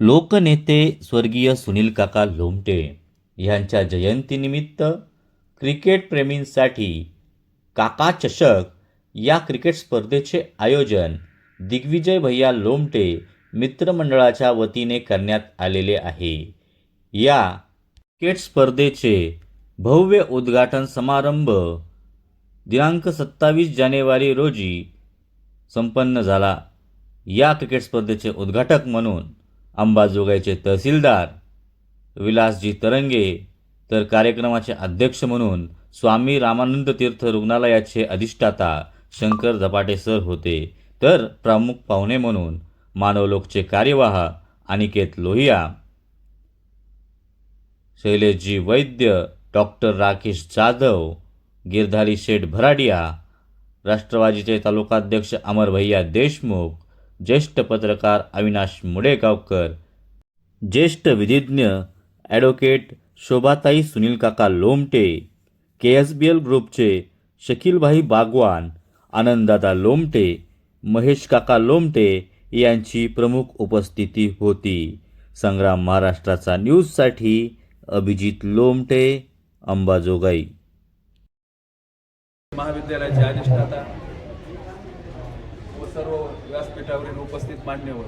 लोकनेते स्वर्गीय सुनील काका लोमटे यांच्या जयंतीनिमित्त क्रिकेटप्रेमींसाठी काका चषक या क्रिकेट स्पर्धेचे आयोजन दिग्विजय भैया लोमटे मित्रमंडळाच्या वतीने करण्यात आलेले आहे. या क्रिकेट स्पर्धेचे भव्य उद्घाटन समारंभ दिनांक सत्तावीस जानेवारी रोजी संपन्न झाला. या क्रिकेट स्पर्धेचे उद्घाटक म्हणून अंबाजोगाईचे तहसीलदार विलासजी तरंगे तर कार्यक्रमाचे अध्यक्ष म्हणून स्वामी रामानंद तीर्थ रुग्णालयाचे अधिष्ठाता शंकर झपाटे सर होते. तर प्रमुख पाहुणे म्हणून मानवलोकचे कार्यवाह अनिकेत लोहिया शैलेशजी वैद्य डॉक्टर राकेश जाधव गिरधारी शेठ भराडिया राष्ट्रवादीचे तालुकाध्यक्ष अमर भैया देशमुख ज्येष्ठ पत्रकार अविनाश मुडेगावकर ज्येष्ठ विधिज्ञ ॲडव्होकेट शोभाताई सुनील काका Lomte K S B L ग्रुपचे शकीलभाई बागवान आनंददादा लोमटे महेश काका लोमटे यांची प्रमुख उपस्थिती होती. संग्राम महाराष्ट्राचा न्यूजसाठी अभिजित लोमटे अंबाजोगाई. महाविद्यालयाचे अधिष्ठाता सर्व व्यासपीठावरील उपस्थित मान्यवर.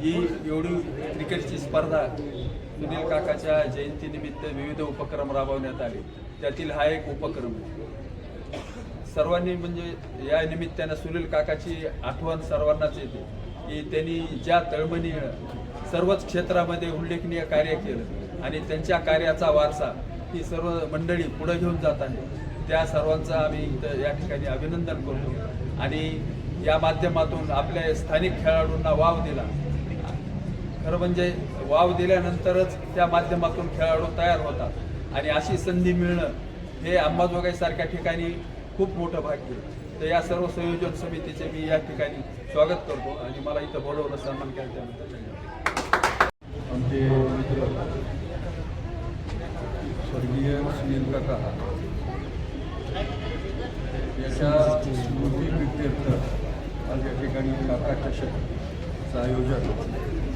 ही एवढी क्रिकेटची स्पर्धा सुनील काकाच्या जयंतीनिमित्त विविध उपक्रम राबवण्यात आले. त्यातील हा एक उपक्रम. सर्वांनी म्हणजे या निमित्तानं सुनील काकाची आठवण सर्वांनाच येते की त्यांनी ज्या तळमळीनं सर्वच क्षेत्रामध्ये उल्लेखनीय कार्य केलं आणि त्यांच्या कार्याचा वारसा ही सर्व मंडळी पुढे घेऊन जात आहे त्या सर्वांचं आम्ही इथं या ठिकाणी अभिनंदन करतो. आणि या माध्यमातून आपल्या स्थानिक खेळाडूंना वाव दिला. खरं म्हणजे वाव दिल्यानंतरच त्या माध्यमातून खेळाडू तयार होतात. आणि अशी संधी मिळणं हे अंबाजोगाईसारख्या ठिकाणी खूप मोठं भाग्य आहे. तर या सर्व संयोजन समितीचे मी या ठिकाणी स्वागत करतो आणि मला इथं बोलवलं सन्मान केला त्यानंतर धन्यवाद. आमचे मित्र स्वर्गीय सुनील काका. याच्या स्मृतीप्रित्यर्थ आज या ठिकाणी काका चषकचं आयोजन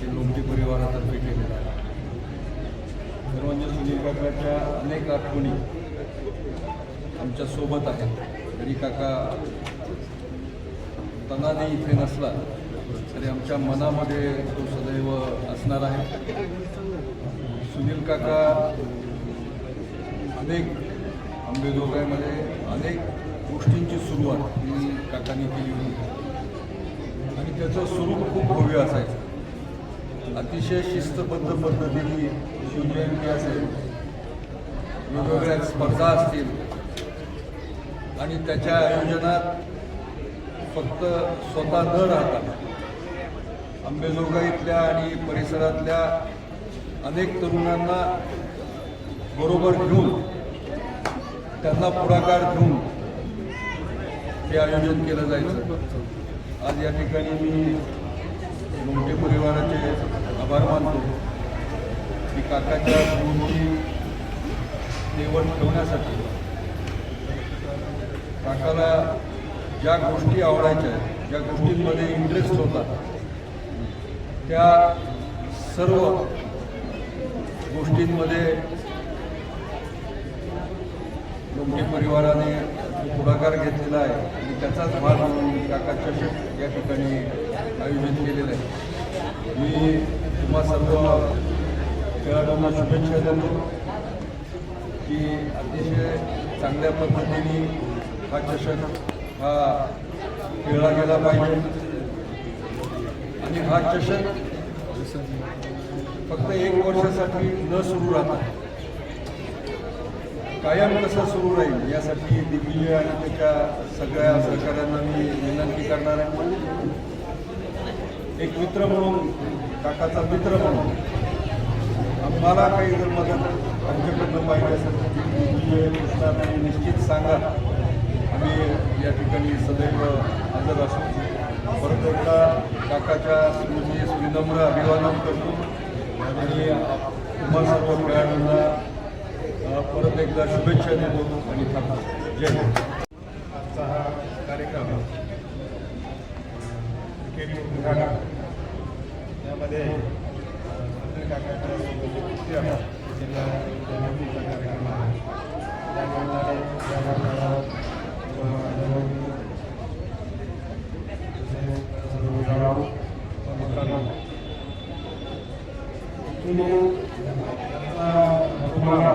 हे लोमटी परिवारातर्फे केलेलं आहे. खरं म्हणजे सुनील काकाच्या अनेक आठवणी आमच्यासोबत आहेत. तरी काका तनाने इथे नसला तरी आमच्या मनामध्ये तो सदैव असणार आहे. सुनील काका अनेक अंबेजोगाईमध्ये अनेक गोष्टींची सुरुवात ही काकांनी केली होती. आणि त्याचं स्वरूप खूप भव्य असायचं. अतिशय शिस्तबद्ध पद्धतीने शिवजयंती असेल वेगवेगळ्या स्पर्धा असतील आणि त्याच्या आयोजनात फक्त स्वतः न राहता अंबेजोगाईतल्या आणि परिसरातल्या अनेक तरुणांना बरोबर घेऊन त्यांना पुढाकार घेऊन हे आयोजन केलं जायचं. आज या ठिकाणी मी मोठे परिवाराचे आभार मानतो. की काकाच्या स्मृती देवण ठेवण्यासाठी काकाला ज्या गोष्टी आवडायच्या ज्या गोष्टींमध्ये इंटरेस्ट होता त्या सर्व गोष्टींमध्ये लोमटे परिवाराने पुढाकार घेतलेला आहे. आणि त्याचाच भाग म्हणून काका चषक या ठिकाणी आयोजित केलेलं आहे. मी तुम्हा सर्व खेळाडूंना शुभेच्छा देतो की अतिशय चांगल्या पद्धतीने हा चषक हा खेळला गेला पाहिजे. आणि हा चषक फक्त एक वर्षासाठी न सुरू राहता कायम कसं सुरू राहील यासाठी दिग्विजय आणि त्याच्या सगळ्या सहकाऱ्यांना मी विनंती करणार आहे. एक मित्र म्हणून काकाचा मित्र म्हणून आम्हाला काही जर मदत आमच्याकडनं पाहिजे असेल तर दिग्विजय कृष्णाने निश्चित सांगा. आम्ही या ठिकाणी सदैव हजर असू. परत एकदा काकाच्या स्मृती विनम्र अभिवादन करतो. आणि तुम्हाला सर्व खेळाडूंना परत एकदा शुभेच्छा देतो आणि थांबा. जय हिंद. आजचा हा कार्यक्रम क्रिकेट उद्घाटन यामध्ये सुनील काकांच्या जिल्हा कार्यक्रम आहे. त्या या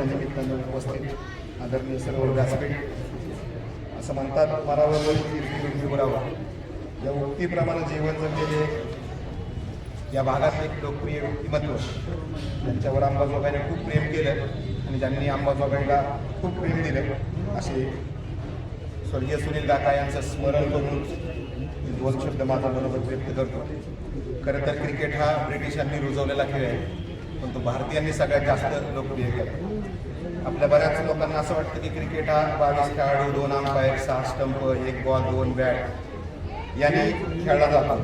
निमित्तानं उपस्थित आदरणीय सर्व व्यासपीठ असं म्हणतात मरावर उरावा या उक्तीप्रमाणे जीवन जगलेले या भागात एक लोकप्रिय व्यक्तिमत्व त्यांच्यावर अंबाजोगाईने खूप प्रेम केलं आणि ज्यांनी अंबाजोगाईला खूप प्रेम दिलं असे स्वर्गीय सुनील दाका यांचं स्मरण करून दोन शब्द माझा मनोगत व्यक्त करतो. खरं तर क्रिकेट हा ब्रिटिशांनी रुजवलेला खेळ आहे पण तो भारतीयांनी सगळ्यात जास्त लोकप्रिय केला. आपल्या बऱ्याच लोकांना असं वाटतं की क्रिकेट हा बावीस खेळाडू दोन अंपायर सहा स्टंप एक बॉल दोन बॅट याने खेळला जातो.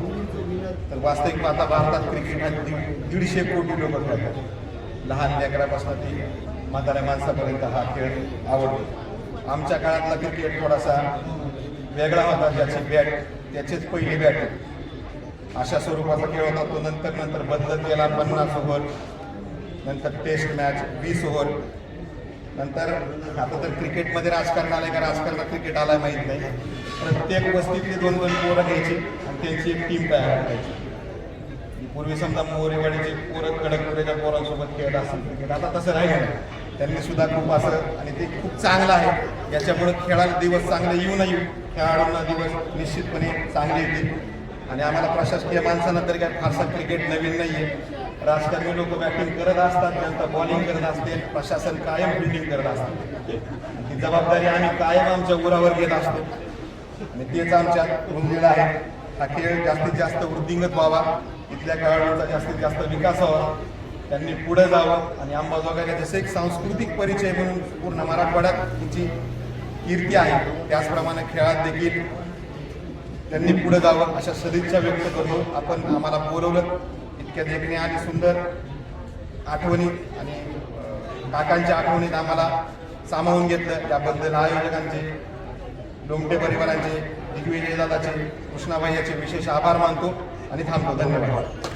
तर वास्तविक पाहता भारतात क्रिकेट हा दीडशे कोटी लोक खेळतात. लहान लेकरापासून ती म्हाताऱ्या माणसापर्यंत हा खेळ आवडतो. आमच्या काळातला क्रिकेट थोडासा वेगळा होता ज्याची बॅट त्याचेच पहिली बॅट अशा स्वरूपाचा खेळ होता. तो नंतर नंतर बदलत गेला पन्नास ओव्हर. नंतर टेस्ट मॅच वीस ओव्हर. नंतर आता तर क्रिकेटमध्ये राजकारण आलंय का? राजकारणात क्रिकेट आलाय माहीत नाही. प्रत्येक वस्तीतली दोन दोन पोरं घ्यायची आणि त्यांची एक टीम तयार करायची. पूर्वी समजा मोरेवाडीची पोरं कडकपुरेच्या पोरांसोबत खेळत असतील क्रिकेट आता तसं राहिलं नाही. त्यांनी सुद्धा खूप असं आणि ते खूप चांगलं आहे. याच्यामुळे खेळाला दिवस चांगले येऊ नाही येऊ खेळाडूंना दिवस निश्चितपणे चांगले येतील. आणि आम्हाला प्रशासकीय माणसानं तरी काय फारसा क्रिकेट नवीन नाही आहे राजकारणी लोक बॅटिंग करत असतात जनता बॉलिंग करत असते प्रशासन कायम फिल्डिंग करत असतात ती जबाबदारी आम्ही कायम आमच्या उरावर घेत असतो. आणि तेच आमच्यात रुंदीला आहे. हा खेळ जास्तीत जास्त वृद्धिंगत व्हावा. इथल्या खेळाडूंचा जास्तीत जास्त विकास व्हावा. त्यांनी पुढे जावं आणि अंबाजोगाईला जसं एक सांस्कृतिक परिचय म्हणून पूर्ण मराठवाड्यात तिची कीर्ती आहे त्याचप्रमाणे खेळात देखील त्यांनी पुढे जावं अशा सदिच्छा व्यक्त करतो आपण आम्हाला बोलवलं. इतक्या देखणे आणि सुंदर आठवणी आणि काकांच्या आठवणीत आम्हाला सामावून घेतलं. त्याबद्दल आयोजकांचे लोमटे परिवारांचे दिग्विजय दादाचे कृष्णाबाई याचे विशेष आभार मानतो आणि थांबतो. धन्यवाद.